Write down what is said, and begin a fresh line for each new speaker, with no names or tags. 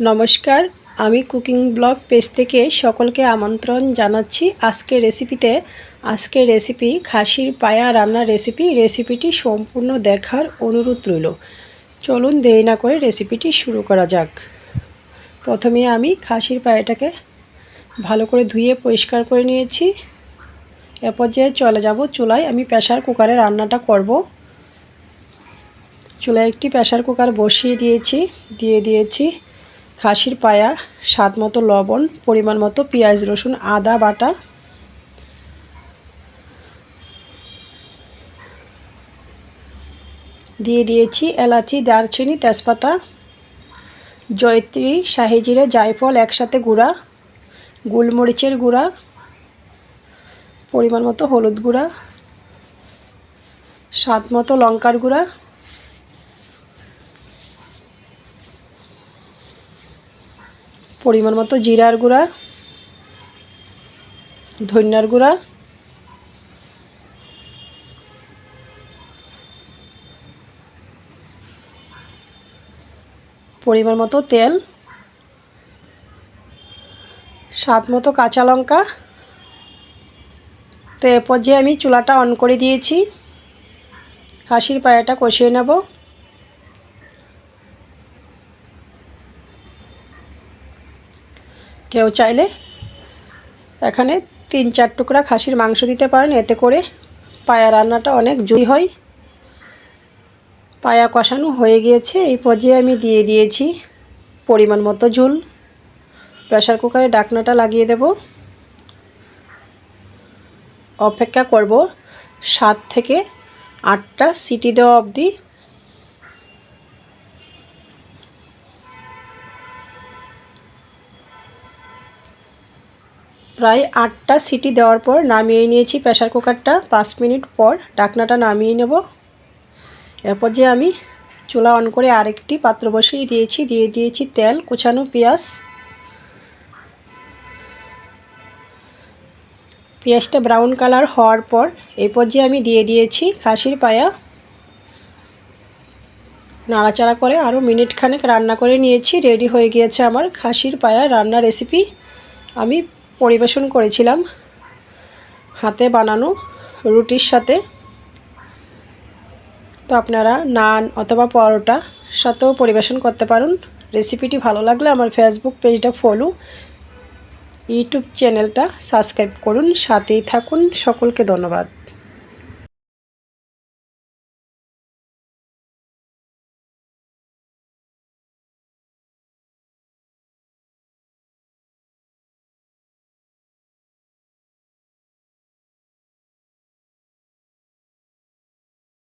নমস্কার, আমি cooking blog page থেকে সকলকে আমন্ত্রণ জানাচ্ছি। আজকের রেসিপিতে, আজকের রেসিপি খাসির পায়া রান্নার রেসিপি। রেসিপিটি সম্পূর্ণ দেখার অনুরোধ রইল। চলুন দেরি না করে রেসিপিটি শুরু করা যাক। প্রথমে আমি খাসির পায়াটাকে ভালো করে ধুয়ে পরিষ্কার করে নিয়েছি। এরপর যে চলে যাব চুলায়। আমি প্রেশার কুকারে রান্নাটা করব। চুলায় একটি প্রেশার কুকার বসিয়ে দিয়েছি, দিয়ে দিয়েছি। খাসির পায়া, স্বাদ মতো লবণ, পরিমাণ মতো পেঁয়াজ, রসুন, আদা বাটা। দিয়ে দিয়েছি এলাচি, দারচিনি, তেজপাতা, জয়ত্রী শাহিজিরে জায়ফল একসাথে গুঁড়া, গোলমরিচের গুঁড়া, পরিমাণ মতো হলুদ গুঁড়া, স্বাদ মতো লঙ্কার গুঁড়া। পরিমাণ মতো জিরার গুঁড়া, ধনিয়ার গুঁড়া, পরিমাণ মতো তেল, স্বাদ মতো কাঁচা লঙ্কা। তো এরপর যে আমি চুলাটা অন করে দিয়েছি খাসির পায়াটা কষিয়ে নেব। কেউ চাইলে এখানে তিন চার টুকরা খাসির মাংস দিতে পারেন। এতে করে পায়া রান্নাটা অনেক জুই হয়। পায়া কষানো হয়ে গিয়েছে। এই পর্যায়ে আমি দিয়ে দিয়েছি পরিমাণ মতো ঝুল। প্রেশার কুকারে ডাকনাটা লাগিয়ে দেব। অপেক্ষা করব সাত থেকে আটটা সিটি দেওয়া অবধি। প্রায় আটটা সিটি দেওয়ার পর নামিয়ে নিয়েছি প্রেশার কুকারটা। পাঁচ মিনিট পর ডাকনাটা নামিয়ে নেব। এরপর যে আমি চুলা অন করে আরেকটি পাত্র বসিয়ে দিয়েছি, দিয়ে দিয়েছি তেল, কুচানো পেঁয়াজ। পেঁয়াজটা ব্রাউন কালার হওয়ার পর এই পর্যায়ে আমি দিয়ে দিয়েছি খাসির পায়া, নাড়াচাড়া করে আরও মিনিট খানেক রান্না করে নিয়েছি, রেডি হয়ে গিয়েছে আমার খাসির পায়া রান্না রেসিপি আমি পরিবেশন করেছিলাম। হাতে বানানো রুটির সাথে। তো আপনারা নান অথবা পরোটা সাথেও পরিবেশন করতে পারুন। রেসিপিটি ভালো লাগলে আমার ফেসবুক পেজটা ফলো ইউটিউব চ্যানেলটা সাবস্ক্রাইব করুন। সাথেই থাকুন। সকলকে ধন্যবাদ।